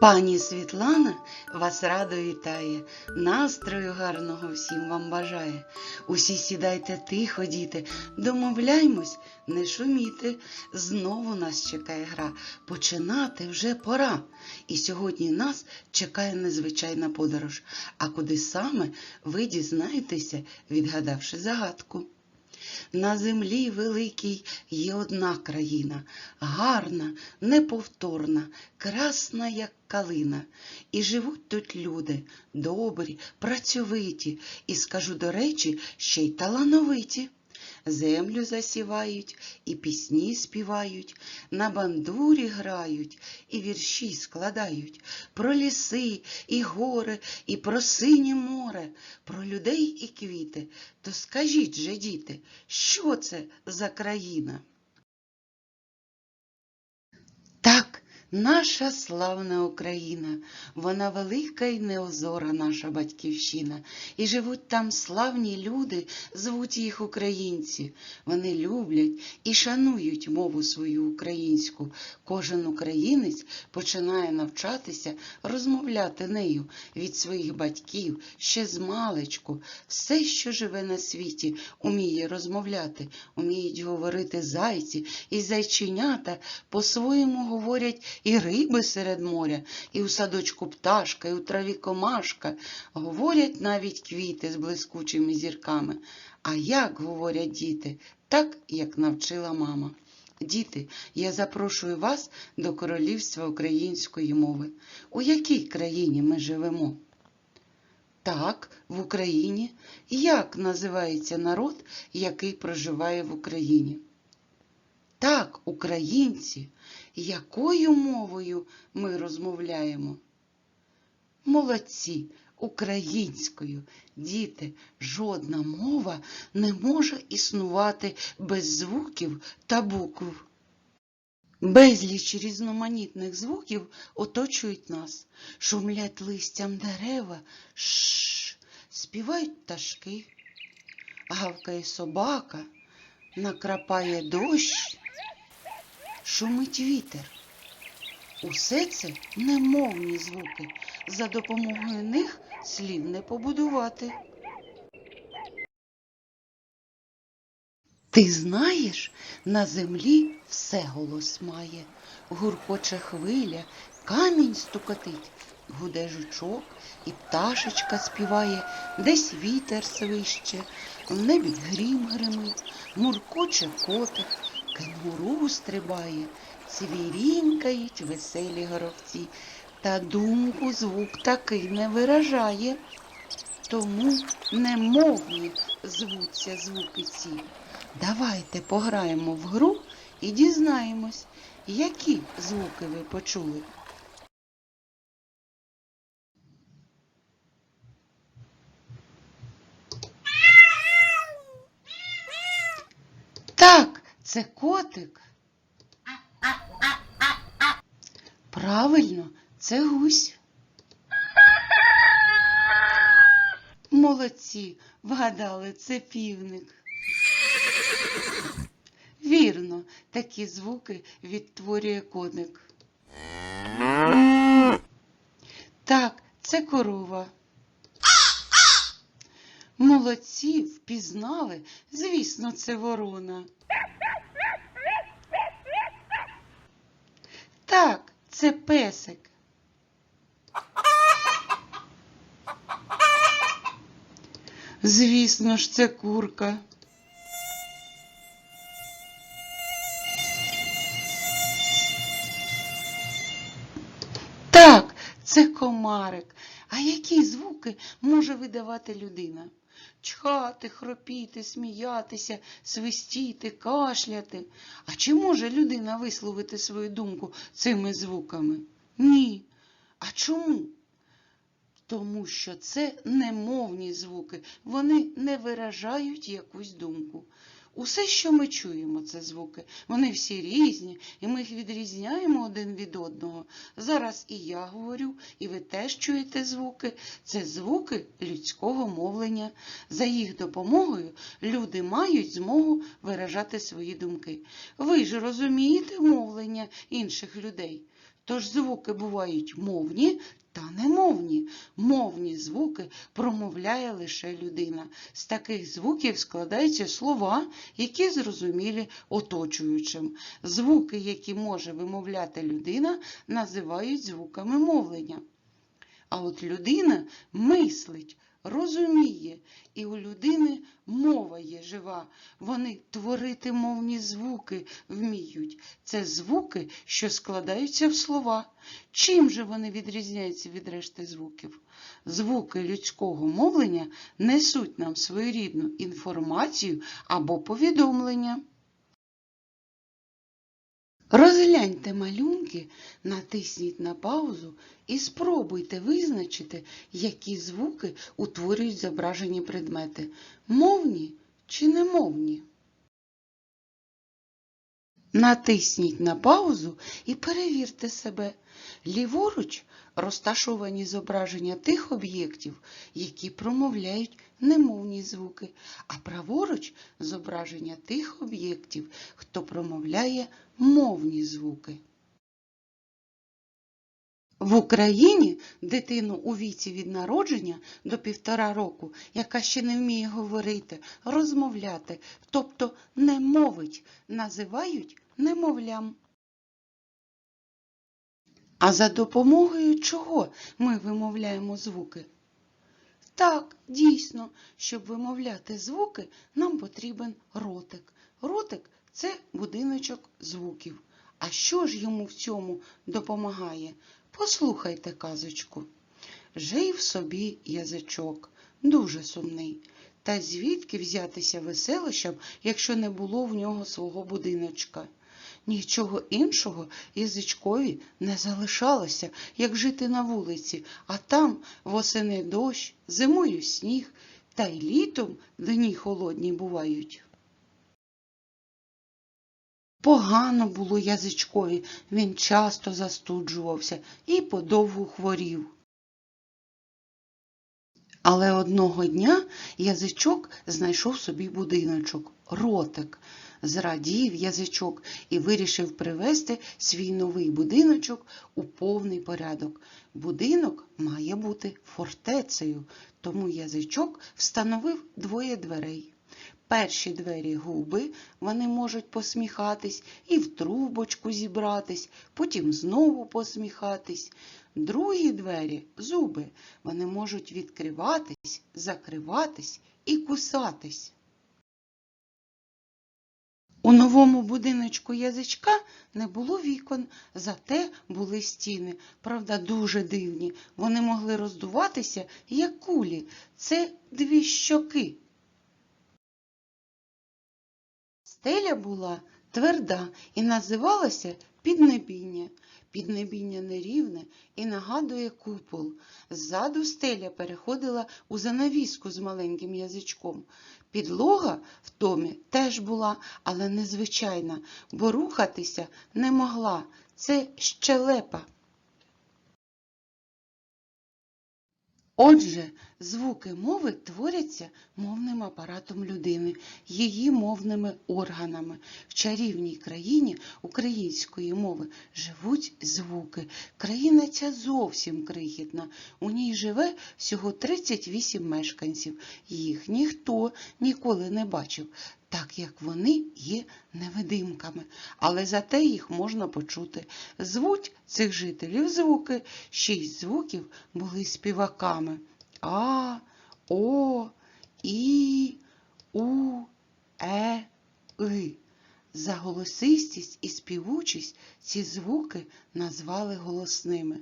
Пані Світлана вас радо вітає, настрою гарного всім вам бажає. Усі сідайте тихо, діти, домовляймось, не шуміти. Знову нас чекає гра. Починати вже пора. І сьогодні нас чекає незвичайна подорож. А куди саме ви дізнаєтеся, відгадавши загадку. На землі великій є одна країна, гарна, неповторна, красна, як калина. І живуть тут люди добрі, працьовиті, і скажу до речі, ще й талановиті. Землю засівають і пісні співають, на бандурі грають і вірші складають про ліси і гори, і про синє море, про людей і квіти. То скажіть же, діти, що це за країна? Так, наша славна Україна, вона велика і неозора наша батьківщина, і живуть там славні люди, звуть їх українці. Вони люблять і шанують мову свою українську. Кожен українець починає навчатися розмовляти нею від своїх батьків ще з маличку. Все, що живе на світі, уміє розмовляти, уміють говорити зайці і зайченята, по-своєму говорять і риби серед моря, і у садочку пташка, і у траві комашка. Говорять навіть квіти з блискучими зірками. А як говорять діти? Так, як навчила мама. Діти, я запрошую вас до королівства української мови. У якій країні ми живемо? Так, в Україні. Як називається народ, який проживає в Україні? Так, українці. Якою мовою ми розмовляємо? Молодці, українською. Діти, жодна мова не може існувати без звуків та букв. Безліч різноманітних звуків оточують нас. Шумлять листям дерева, шш, співають пташки, гавкає собака, накрапає дощ, шумить вітер. Усе це немовні звуки. За допомогою них слів не побудувати. Ти знаєш, на землі все голос має. Гуркоче хвиля, камінь стукотить, гуде жучок, і пташечка співає, десь вітер свище, в небі грім гримить, муркоче котик, кенгуру стрибає, цвірінькають веселі горобці, та думку звук такий не виражає. Тому немовні звуться звуки ці. Давайте пограємо в гру і дізнаємось, які звуки ви почули. Так, це котик. Правильно, це гусь. Молодці, вгадали, це півник. Вірно, такі звуки відтворює коник. Так, це корова. Молодці, впізнали. Звісно, це ворона. Це песик. Звісно ж, це курка. Так, це комарик. А які звуки може видавати людина? Чхати, хропіти, сміятися, свистіти, кашляти. А чи може людина висловити свою думку цими звуками? Ні. А чому? Тому що це немовні звуки, вони не виражають якусь думку. Усе, що ми чуємо, це звуки, вони всі різні, і ми їх відрізняємо один від одного. Зараз і я говорю, і ви теж чуєте звуки. Це звуки людського мовлення. За їх допомогою люди мають змогу виражати свої думки. Ви ж розумієте мовлення інших людей? Тож звуки бувають мовні та немовні. Мовні звуки промовляє лише людина. З таких звуків складаються слова, які зрозумілі оточуючим. Звуки, які може вимовляти людина, називають звуками мовлення. А от людина мислить, розуміє, і у людини мова є жива. Вони творити мовні звуки вміють. Це звуки, що складаються в слова. Чим же вони відрізняються від решти звуків? Звуки людського мовлення несуть нам своєрідну інформацію або повідомлення. Розгляньте малюнки, натисніть на паузу і спробуйте визначити, які звуки утворюють зображені предмети мовні чи немовні. Натисніть на паузу і перевірте себе. Ліворуч розташовані зображення тих об'єктів, які промовляють немовні звуки, а праворуч зображення тих об'єктів, хто промовляє мовні звуки. В Україні дитину у віці від народження до півтора року, яка ще не вміє говорити, розмовляти, тобто не мовить, називають немовлям. А за допомогою чого ми вимовляємо звуки? Так, дійсно, щоб вимовляти звуки, нам потрібен ротик. Ротик це будиночок звуків. А що ж йому в цьому допомагає? Послухайте казочку. Жив собі язичок, дуже сумний. Та звідки взятися веселощам, якщо не було в нього свого будиночка? Нічого іншого язичкові не залишалося, як жити на вулиці, а там восени дощ, зимою сніг, та й літом дні холодні бувають. Погано було язичкові, він часто застуджувався і подовгу хворів. Але одного дня язичок знайшов собі будиночок, ротик. Зрадів язичок і вирішив привести свій новий будиночок у повний порядок. Будинок має бути фортецею, тому язичок встановив двоє дверей. Перші двері губи, вони можуть посміхатись і в трубочку зібратись, потім знову посміхатись. Другі двері зуби, вони можуть відкриватись, закриватись і кусатись. У новому будиночку язичка не було вікон, зате були стіни, правда, дуже дивні. Вони могли роздуватися, як кулі. Це дві щоки. Стеля була тверда і називалася піднебіння. Піднебіння нерівне і нагадує купол. Ззаду стеля переходила у занавіску з маленьким язичком. Підлога в домі теж була, але незвичайна, бо рухатися не могла. Це щелепа. Отже, звуки мови творяться мовним апаратом людини, її мовними органами. В чарівній країні української мови живуть звуки. Країна ця зовсім крихітна. У ній живе всього 38 мешканців. Їх ніхто ніколи не бачив, так як вони є невидимками, але зате їх можна почути. Звуть цих жителів звуки. Шість звуків були співаками. А, О, І, У, Е, И. За голосистість і співучість ці звуки назвали голосними.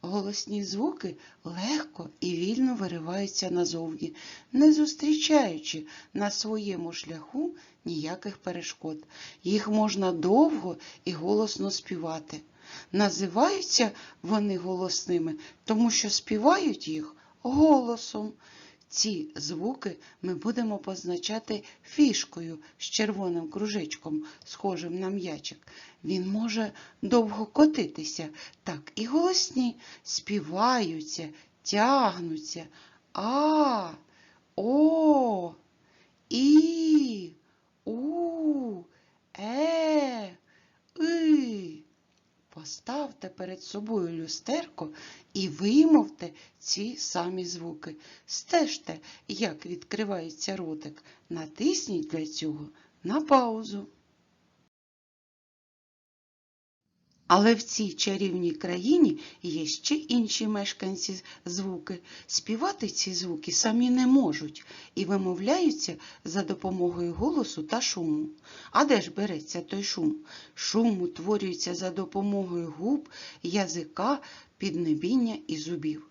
Голосні звуки легко і вільно вириваються назовні, не зустрічаючи на своєму шляху ніяких перешкод. Їх можна довго і голосно співати. Називаються вони голосними, тому що співають їх голосом. Ці звуки ми будемо позначати фішкою з червоним кружечком, схожим на м'ячик. Він може довго котитися, так і голосні співаються, тягнуться. А, О, І, У, Е, И. Поставте перед собою люстерко і вимовте ці самі звуки. Стежте, як відкривається ротик. Натисніть для цього на паузу. Але в цій чарівній країні є ще інші мешканці звуки. Співати ці звуки самі не можуть і вимовляються за допомогою голосу та шуму. А де ж береться той шум? Шум утворюється за допомогою губ, язика, піднебіння і зубів.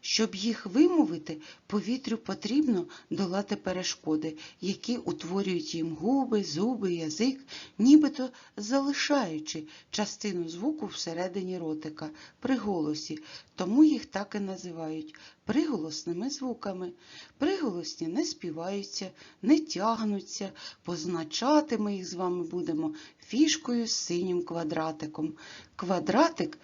Щоб їх вимовити, повітрю потрібно долати перешкоди, які утворюють їм губи, зуби, язик, нібито залишаючи частину звуку всередині ротика при голосі, тому їх так і називають приголосними звуками. Приголосні не співаються, не тягнуться, позначати ми їх з вами будемо фішкою з синім квадратиком. Квадратик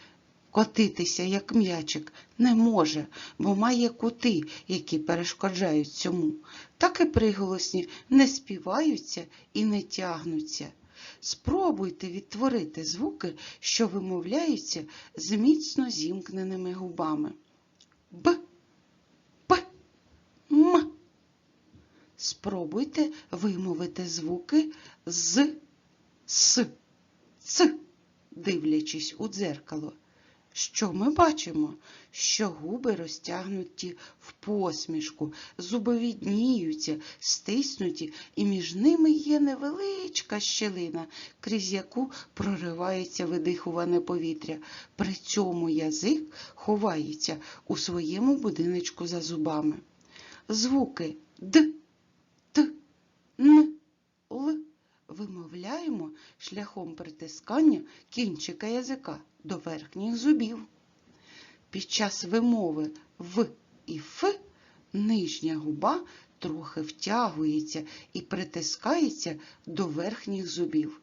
Котитися, як м'ячик, не може, бо має кути, які перешкоджають цьому. Так і приголосні не співаються і не тягнуться. Спробуйте відтворити звуки, що вимовляються з міцно зімкненими губами. Б, П, М. Спробуйте вимовити звуки з С, Ц, дивлячись у дзеркало. Що ми бачимо? Що губи розтягнуті в посмішку, зуби відніються, стиснуті, і між ними є невеличка щелина, крізь яку проривається видихуване повітря. При цьому язик ховається у своєму будиночку за зубами. Звуки Д, Т, Н, Л вимовляємо шляхом притискання кінчика язика до верхніх зубів. Під час вимови В і Ф нижня губа трохи втягується і притискається до верхніх зубів,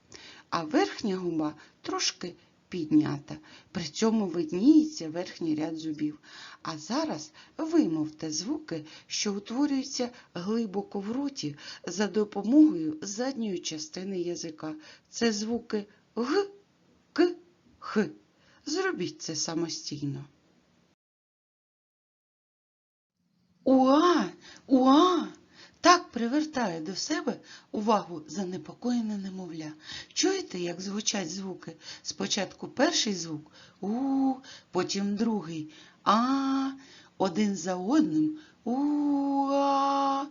а верхня губа трошки піднята. При цьому видніється верхній ряд зубів. А зараз вимовте звуки, що утворюються глибоко в роті за допомогою задньої частини язика. Це звуки Г, К, Х. Зробіть це самостійно. Уа, уа! Так привертає до себе увагу занепокоєне немовля. Чуєте, як звучать звуки? Спочатку перший звук у, потім другий а, один за одним у-а.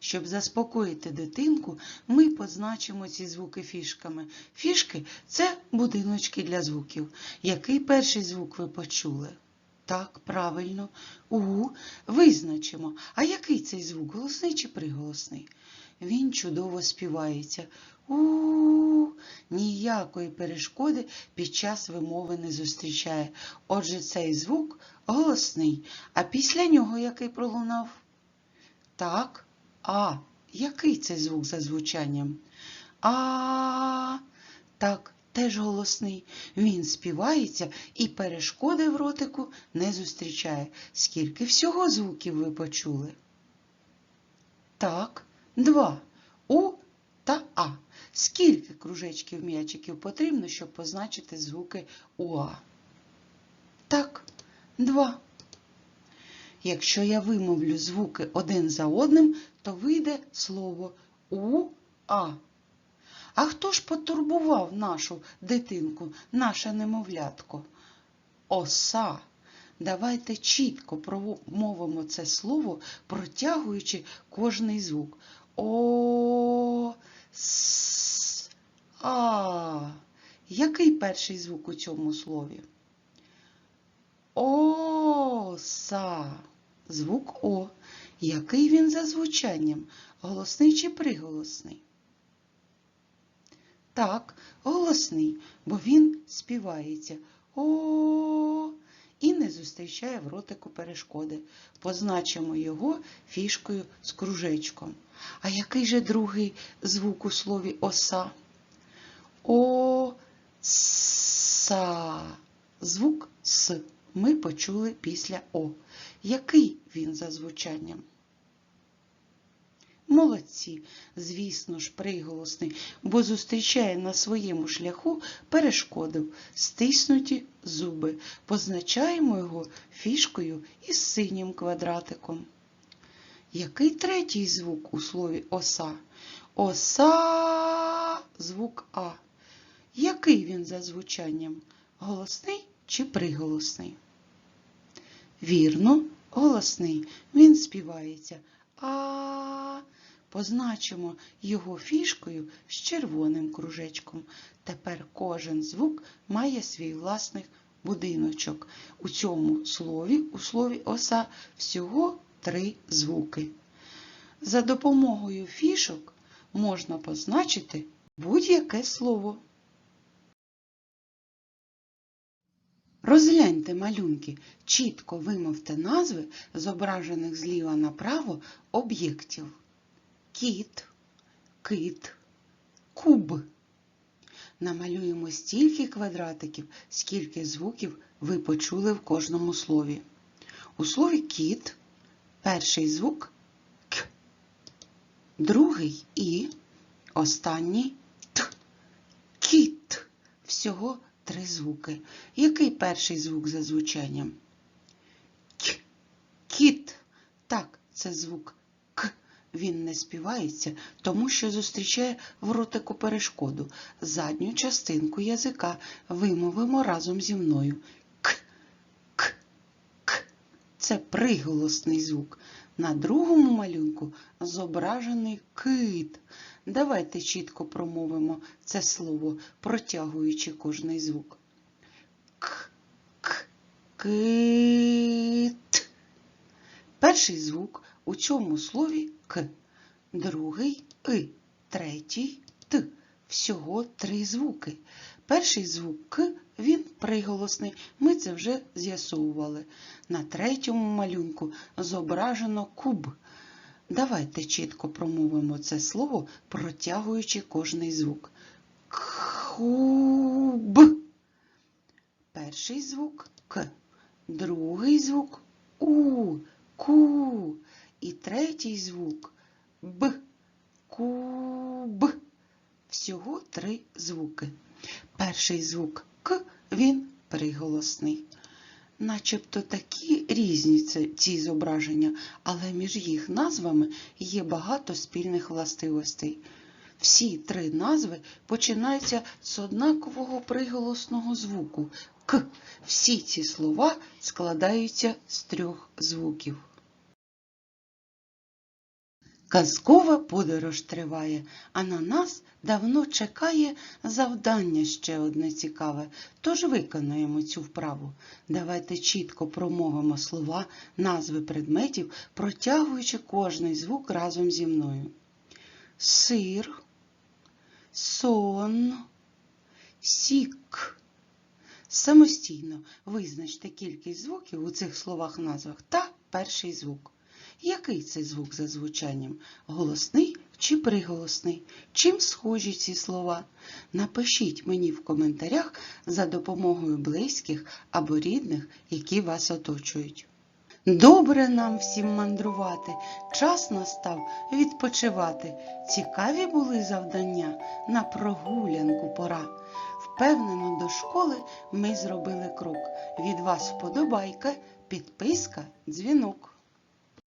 Щоб заспокоїти дитинку, ми позначимо ці звуки фішками. Фішки це будиночки для звуків. Який перший звук ви почули? Так, правильно. У визначимо. А який цей звук? Голосний чи приголосний? Він чудово співається. У ніякої перешкоди під час вимови не зустрічає. Отже, цей звук голосний. А після нього який пролунав? Так, а. Який це звук за звучанням? А. Так, теж голосний. Він співається і перешкоди в ротику не зустрічає. Скільки всього звуків ви почули? Так, два. У та А. Скільки кружечків м'ячиків потрібно, щоб позначити звуки УА? Так, два. Якщо я вимовлю звуки один за одним, то вийде слово УА. А хто ж потурбував нашу дитинку, наше немовлятко? Оса. Давайте чітко промовимо це слово, протягуючи кожний звук. О, с, а. Який перший звук у цьому слові? Оса. Звук О. Який він за звучанням? Голосний чи приголосний? Так, голосний, бо він співається О і не зустрічає в ротику перешкоди. Позначимо його фішкою з кружечком. А який же другий звук у слові оса? О-са. Звук С ми почули після О. Який він за звучанням? Молодці, звісно ж, приголосний, бо зустрічає на своєму шляху перешкоду, стиснуті зуби. Позначаємо його фішкою із синім квадратиком. Який третій звук у слові оса? Оса звук А. Який він за звучанням? Голосний чи приголосний? Вірно, голосний. Він співається. А. Позначимо його фішкою з червоним кружечком. Тепер кожен звук має свій власний будиночок. У цьому слові, у слові оса, всього три звуки. За допомогою фішок можна позначити будь-яке слово. Розгляньте малюнки, чітко вимовте назви зображених зліва направо об'єктів. Кіт, кит, куб. Намалюємо стільки квадратиків, скільки звуків ви почули в кожному слові. У слові кіт перший звук к, другий і, останній т. Кіт. Всього три звуки. Який перший звук за звучанням? К. Кіт. Так, це звук К. Він не співається, тому що зустрічає в ротику перешкоду. Задню частинку язика вимовимо разом зі мною. К. К. К. Це приголосний звук. На другому малюнку зображений кит. Давайте чітко промовимо це слово, протягуючи кожний звук. К, к, кит. Перший звук у цьому слові к, другий и, третій т. Всього три звуки. Перший звук к, він приголосний. Ми це вже з'ясовували. На третьому малюнку зображено куб. Давайте чітко промовимо це слово, протягуючи кожний звук. Куб. Перший звук К, другий звук У, ку. І третій звук Б, куб. Всього три звуки. Перший звук К, він приголосний. Начебто такі різні ці зображення, але між їх назвами є багато спільних властивостей. Всі три назви починаються з однакового приголосного звуку К. Всі ці слова складаються з трьох звуків. Казкова подорож триває, а на нас давно чекає завдання ще одне цікаве. Тож виконаємо цю вправу. Давайте чітко промовимо слова, назви предметів, протягуючи кожний звук разом зі мною. Сир, сон, сік. Самостійно визначте кількість звуків у цих словах назвах та перший звук. Який це звук за звучанням? Голосний чи приголосний? Чим схожі ці слова? Напишіть мені в коментарях за допомогою близьких або рідних, які вас оточують. Добре нам всім мандрувати, час настав відпочивати. Цікаві були завдання, на прогулянку пора. Впевнено, до школи ми зробили крок. Від вас вподобайка, підписка, дзвінок.